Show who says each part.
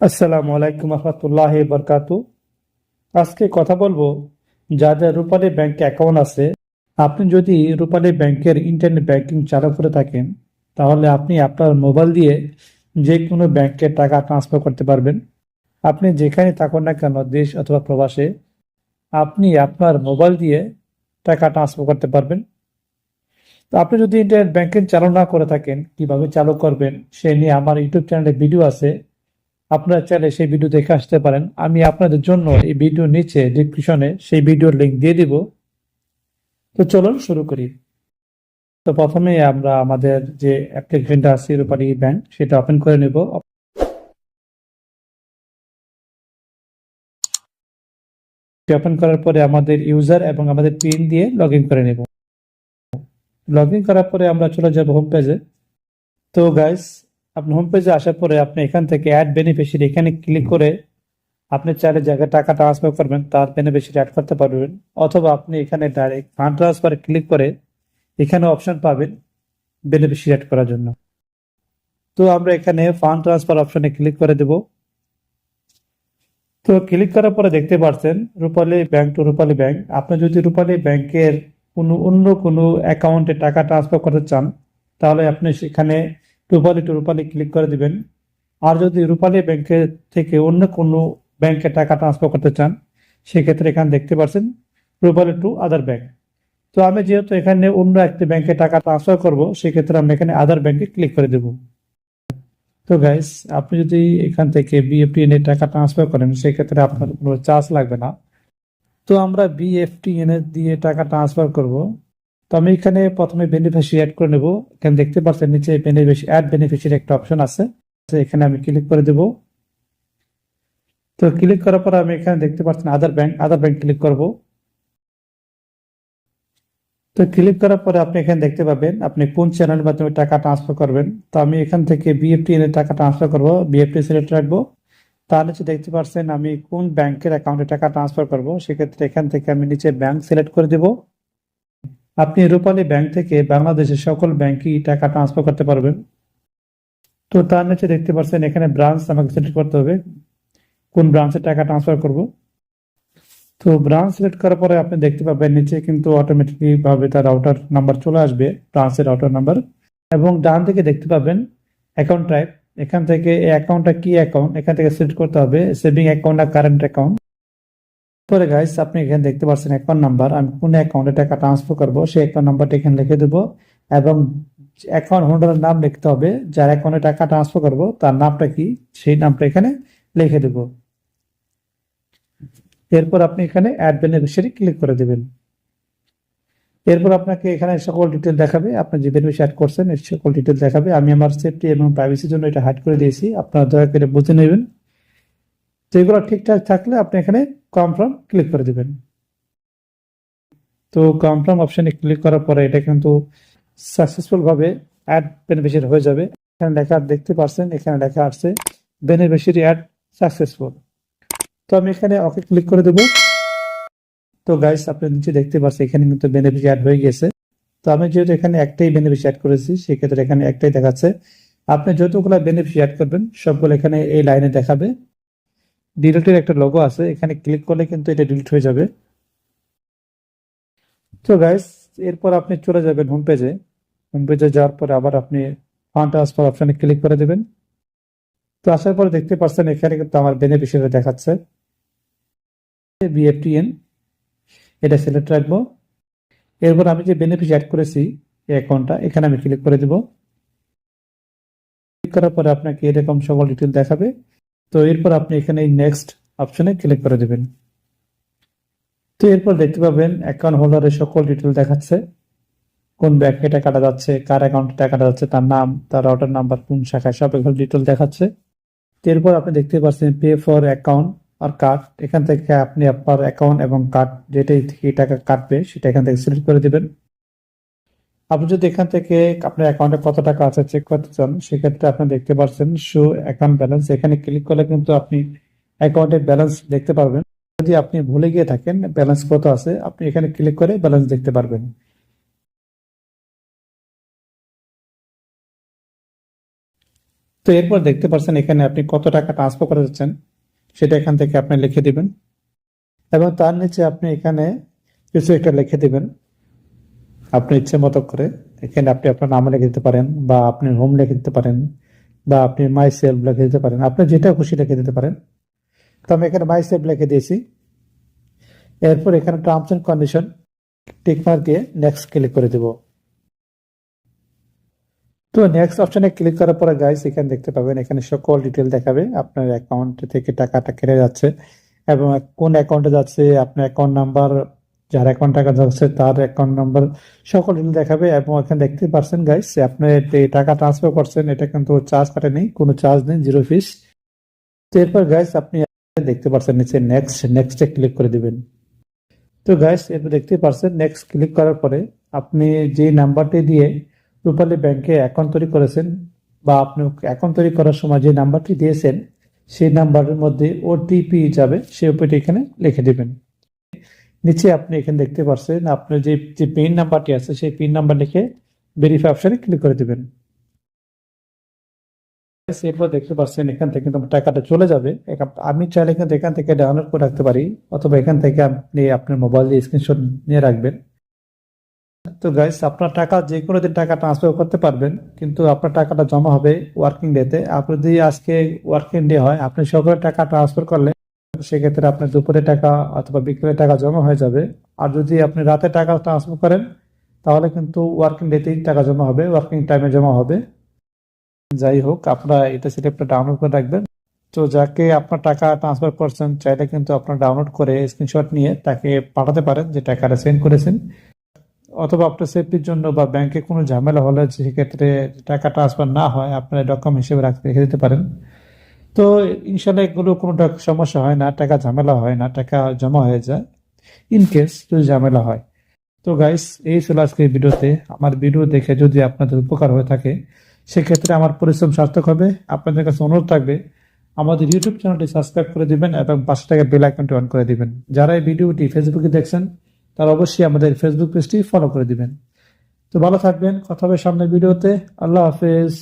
Speaker 1: আসসালামু আলাইকুম রহমতুল্লাহ বরকাতু। আজকে কথা বলব যাদের রূপালী ব্যাংকে অ্যাকাউন্ট আছে। আপনি যদি রূপালী ব্যাংকের ইন্টারনেট ব্যাংকিং চালু করে থাকেন, তাহলে আপনি আপনার মোবাইল দিয়ে যে কোনো ব্যাংকে টাকা ট্রান্সফার করতে পারবেন। আপনি যেখানে থাকুন না কেন, দেশ অথবা প্রবাসে, আপনি আপনার মোবাইল দিয়ে টাকা ট্রান্সফার করতে পারবেন। তো আপনি যদি ইন্টারনেট ব্যাংকিং চালু না করে থাকেন, কীভাবে চালু করবেন, সে নিয়ে আমার ইউটিউব চ্যানেলে ভিডিও আছে। আপনারা চাইলে সেই ভিডিও দেখে আসতে পারেন। আমি আপনাদের জন্য এই ভিডিও নিচে ডিসক্রিপশনে সেই ভিডিওর লিংক দিয়ে দিব। তো চলুন শুরু করি। তো প্রথমে আমরা আমাদের যে অ্যাপ্লিকেশনটা আছে, রূপালী ব্যাংক সেটা ওপেন করে নেব। ওপেন করার পরে আমাদের ইউজার এবং আমাদের পিন দিয়ে লগ করে নেব। লগ করার পরে আমরা চলে যাব হোম পেজে তো গাইস আপনি হোম পেজে আসার পরে আপনি এখান থেকে অ্যাড বেনিফিশিয়ারি এখানে ক্লিক করে আপনি চাইলে জায়গায় টাকা ট্রান্সফার করবেন, তার বেনিফিশিয়ারি অ্যাড করতে পারবেন। অথবা আপনি এখানে ডাইরেক্ট ফান্ড ট্রান্সফারে ক্লিক করে এখানে অপশন পাবেন বেনিফিশিয়ারি অ্যাড করার জন্য। তো আমরা এখানে ফান্ড ট্রান্সফার অপশনে ক্লিক করে দেব। তো ক্লিক করার পরে দেখতে পাচ্ছেন Rupali bank to Rupali bank আপনি যদি রূপালী ব্যাংকের কোনো অন্য কোনো অ্যাকাউন্টে টাকা ট্রান্সফার করতে চান, তাহলে আপনি সেখানে রূপালী টু রূপালী ক্লিক করে দিবেন। আর যদি রূপালী ব্যাংকের থেকে অন্য কোনো ব্যাংকে টাকা ট্রান্সফার করতে চান, সেক্ষেত্রে এখানে দেখতে পাচ্ছেন রূপালী টু আদার ব্যাংক তো আমি যেহেতু এখানে অন্য একটি ব্যাংকে টাকা ট্রান্সফার করব, সেক্ষেত্রে আমি এখানে আদার ব্যাংকে ক্লিক করে দেব। তো গাইস আপনি যদি এখান থেকে বিএফটিএন এর টাকা ট্রান্সফার করেন, সেক্ষেত্রে আপনার কোনো চার্জ লাগবে না। তো আমরা বিএফটিএন এর দিয়ে টাকা ট্রান্সফার করব। তো আমি এখানে প্রথমে বেনিফিশিয়ারি অ্যাড করে নেব। এখানে দেখতে পাচ্ছেন নিচে বেনিফিশিয়ারি অ্যাড বেনিফিশিয়ারি একটা অপশন আছে। এখানে আমি ক্লিক করে দেব। তো ক্লিক করার পর আমি এখানে দেখতে পাচ্ছেন other bank other bank click করব। তো ক্লিক করার পরে আপনি এখানে দেখতে পাবেন, আপনি কোন চ্যানেলের মাধ্যমে টাকা ট্রান্সফার করবেন। তো আমি এখান থেকে বিএফটিএন এনে টাকা ট্রান্সফার করব বিএফটি সিলেক্ট রাখব। নিচে দেখতে পাচ্ছেন আমি কোন ব্যাংকের অ্যাকাউন্টে টাকা ট্রান্সফার করব, সেক্ষেত্রে এখান থেকে আমি নিচে ব্যাংক সিলেক্ট করে দেব। আপনি রূপালী ব্যাংক থেকে বাংলাদেশের সকল ব্যাংকই টাকা ট্রান্সফার করতে পারবেন। তো তার নিচে দেখতে পাচ্ছেন, এখানে ব্রাঞ্চ আমাকে সিলেক্ট করতে হবে। কোন ব্রাঞ্চে টাকা ট্রান্সফার করব? তো ব্রাঞ্চ সিলেক্ট করার পরে আপনি দেখতে পাবেন, নিচে কিন্তু অটোমেটিকলি ভাবে তার রাউটার নাম্বার চলে আসবে ব্রাঞ্চের রাউটার নাম্বার এবং ডান থেকে দেখতে পাবেন অ্যাকাউন্ট টাইপ এখান থেকে অ্যাকাউন্টটা কি অ্যাকাউন্ট এখান থেকে সিলেক্ট করতে হবে সেভিং অ্যাকাউন্ট না কারেন্ট অ্যাকাউন্ট পরে গাইস আপনি এখানে দেখতে পাচ্ছেন অ্যাকাউন্ট নাম্বার আমি কোন অ্যাকাউন্টে টাকা ট্রান্সফার করব, সেই অ্যাকাউন্ট নাম্বারটা এখানে লিখে দেবো এবং অ্যাকাউন্ট হোল্ডারের নাম লিখতে হবে, যার অ্যাকাউন্টে টাকা ট্রান্সফার করব, তার নামটা কি, সেই নামটা এখানে লিখে দেব। এরপর আপনি এখানে অ্যাড বেনিফিশিয়ারি ক্লিক করে দেবেন। এরপর আপনাকে এখানে সকল ডিটেল দেখাবে, আপনি যে বেনিফিশিয়ারি অ্যাড করছেন সকল ডিটেল দেখাবে। আমি আমার সেফটি এবং প্রাইভেসির জন্য এটা হাইড করে দিয়েছি, আপনারা দয়া করে বুঝে নেবেন। তো এগুলো ঠিকঠাক থাকলে আপনি এখানে কনফার্ম ক্লিক করে দিবেন। তো কনফার্ম অপশনে ক্লিক করার পরে এটা কিন্তু সাকসেসফুল ভাবে অ্যাড বেনিফিশিয়ারি হয়ে যাবে। এখানে লেখা দেখতে পাচ্ছেন এখানে লেখা আসছে বেনিফিশিয়ারি অ্যাড সাকসেসফুল তো আমি এখানে ওকে ক্লিক করে দেব। তো গাইস আপনি নিচে দেখতে পাচ্ছেন এখানে কিন্তু বেনিফিশিয়ারি অ্যাড হয়ে গেছে। তো আমি যেহেতু এখানে একটাই বেনিফিশিয়ারি অ্যাড করেছি, সেক্ষেত্রে এখানে একটাই দেখাচ্ছে। আপনি যতগুলো বেনিফিশিয়ারি অ্যাড করবেন, সবগুলো এখানে এই লাইনে দেখাবে। ডিলিটের একটা লোগো আছে, এখানে ক্লিক করলে কিন্তু এটা ডিলিট হয়ে যাবে। তো গাইস এরপর আপনি চলে যাবেন হোম পেজে হোম পেজে যাওয়ার পরে আবার আপনি ফান্ড ট্রান্সফার অপশনে ক্লিক করে দেবেন। তো আসার পরে দেখতে পাচ্ছেন এখানে কিন্তু আমার বেনিফিশিয়ারি দেখাচ্ছে। বিএফটিএন এটা সিলেক্ট রাখব। এরপর আমি যে বেনিফিট অ্যাড করেছি, এই অ্যাকাউন্টটা এখানে আমি ক্লিক করে দেব। ক্লিক করার পরে আপনাকে এরকম সকল ডিটেল দেখাবে। তো এরপর আপনি এখানে নেক্সট অপশনে ক্লিক করে দেবেন। তো এরপর দেখতে পাবেন অ্যাকাউন্ট হোল্ডারের সকল ডিটেল দেখাচ্ছে। কোন ব্যাংকে টাকাটা যাচ্ছে, কার অ্যাকাউন্টে টাকাটা যাচ্ছে, তার নাম, তার রাউটার নাম্বার কোন শাখায়, সব এগুলো ডিটেল দেখাচ্ছে। এরপর আপনি দেখতে পাচ্ছেন পে ফর অ্যাকাউন্ট আর কার্ড এখান থেকে আপনি আপনার অ্যাকাউন্ট এবং কার্ড যেটাই থেকে টাকা কাটবে, সেটা এখান থেকে সিলেক্ট করে দিবেন। আপনি যদি এখান থেকে আপনার অ্যাকাউন্টে কত টাকা আছে চেক করতে চান, সেক্ষেত্রে আপনি দেখতে পাচ্ছেন শো অ্যাকাউন্ট ব্যালেন্স এখানে ক্লিক করলে কিন্তু আপনি অ্যাকাউন্টের ব্যালেন্স দেখতে পারবেন। যদি আপনি ভুলে গিয়ে থাকেন ব্যালেন্স কত আছে, আপনি এখানে ক্লিক করে ব্যালেন্স দেখতে পারবেন। তো এরপর দেখতে পাচ্ছেন এখানে আপনি কত টাকা ট্রান্সফার করে যাচ্ছেন সেটা এখান থেকে আপনি লিখে দিবেন। এবং তার নিচে আপনি এখানে কিছু একটা লিখে দিবেন। আপনি ইচ্ছে মতো করে এখানে আপনি আপনার নাম লিখে দিতে পারেন বা আপনি হোম লিখে দিতে পারেন বা আপনি মাই সেলফ লিখে দিতে পারেন। আপনি যেটা খুশি লিখে দিতে পারেন। তো আমি এখানে মাই সেলফ লিখে দিয়েছি। এরপর এখানে terms and condition tick mark দিয়ে নেক্সট ক্লিক করে দেব। তো নেক্সট অপশনে ক্লিক করার পরে গাইস এখানে দেখতে পাবেন, এখানে সকল ডিটেল দেখাবে। আপনার অ্যাকাউন্ট থেকে টাকাটা কেটে যাচ্ছে এবং কোন অ্যাকাউন্টে যাচ্ছে, আপনার অ্যাকাউন্ট নাম্বার যার অ্যাকাউন্ট টাকা যাচ্ছে, তার অ্যাকাউন্ট নাম্বার সকল দেখাবে এবং এখানে দেখতে পারছেন গাইস আপনি টাকা ট্রান্সফার করছেন, এটা কিন্তু চার্জ কাটে নেই, কোনো চার্জ নেই জিরো ফিস তো এরপর গাইস আপনি দেখতে পারছেন নিচে নেক্সট নেক্সটে ক্লিক করে দিবেন। তো গাইস এরপর দেখতে পারছেন নেক্সট ক্লিক করার পরে আপনি যে নাম্বারটি দিয়ে রূপালী ব্যাংকে অ্যাকাউন্ট তৈরি করেছেন বা আপনি অ্যাকাউন্ট তৈরি করার সময় যে নাম্বারটি দিয়েছেন, সেই নাম্বারের মধ্যে ওটিপি যাবে, সেই ওটিপি এখানে লিখে দিবেন। নিচে আপনি এখানে দেখতে পাচ্ছেন আপনার যে যে পিন নাম্বারটি আছে, সেই পিন নাম্বার লিখে ভেরিফাই অপশনে ক্লিক করে দিবেন। এরপর দেখতে পাচ্ছেন এখান থেকে কিন্তু টাকাটা চলে যাবে। আমি চাইলে কিন্তু এখান থেকে ডাউনলোড করে রাখতে পারি, অথবা এখান থেকে আপনি আপনার মোবাইল দিয়ে স্ক্রিনশট নিয়ে রাখবেন। তো গাইস আপনার টাকা যে কোনো দিন টাকা ট্রান্সফার করতে পারবেন, কিন্তু আপনার টাকাটা জমা হবে ওয়ার্কিং ডেতে আপনি যদি আজকে ওয়ার্কিং ডে হয়, আপনি সকলে টাকা ট্রান্সফার করলে সেক্ষেত্রে আপনার দুপুরে টাকা অথবা বিকেলে টাকা জমা হয়ে যাবে। আর যদি আপনি রাতে টাকা ট্রান্সফার করেন, তাহলে কিন্তু ওয়ার্কিং ডেতেই টাকা জমা হবে ওয়ার্কিং টাইমে জমা হবে। যাই হোক, আপনারা এটা সেটা ডাউনলোড করে রাখবেন। তো যাকে আপনার টাকা ট্রান্সফার করছেন, চাইলে কিন্তু আপনার ডাউনলোড করে স্ক্রিনশট নিয়ে তাকে পাঠাতে পারেন যে টাকাটা সেন্ড করেছেন। অথবা আপনার সেফটির জন্য বা ব্যাংকে কোনো ঝামেলা হলে সেক্ষেত্রে টাকা ট্রান্সফার না হয়, আপনার ডকুমেন্ট হিসেবে রাখতে রেখে দিতে পারেন। তো ইনশাল্লাহ এগুলো কোনো সমস্যা হয় না, টাকা ঝামেলা হয় না, টাকা জমা হয়ে যায় ইন কেস যদি ঝামেলা হয়। তো গাইস এই ছিল আজকের ভিডিওতে। আমার ভিডিও দেখে যদি আপনাদের উপকার হয়ে থাকে, সেক্ষেত্রে আমার পরিশ্রম সার্থক হবে। আপনাদের কাছে অনুরোধ থাকবে, আমাদের ইউটিউব চ্যানেলটি সাবস্ক্রাইব করে দিবেন এবং পাশে থাকা বেল আইকনটি অন করে দিবেন। যারা এই ভিডিওটি ফেসবুকে দেখছেন, তারা অবশ্যই আমাদের ফেসবুক পেজটি ফলো করে দিবেন। তো ভালো থাকবেন, কথা হবে সামনের ভিডিওতে। আল্লাহ হাফেজ।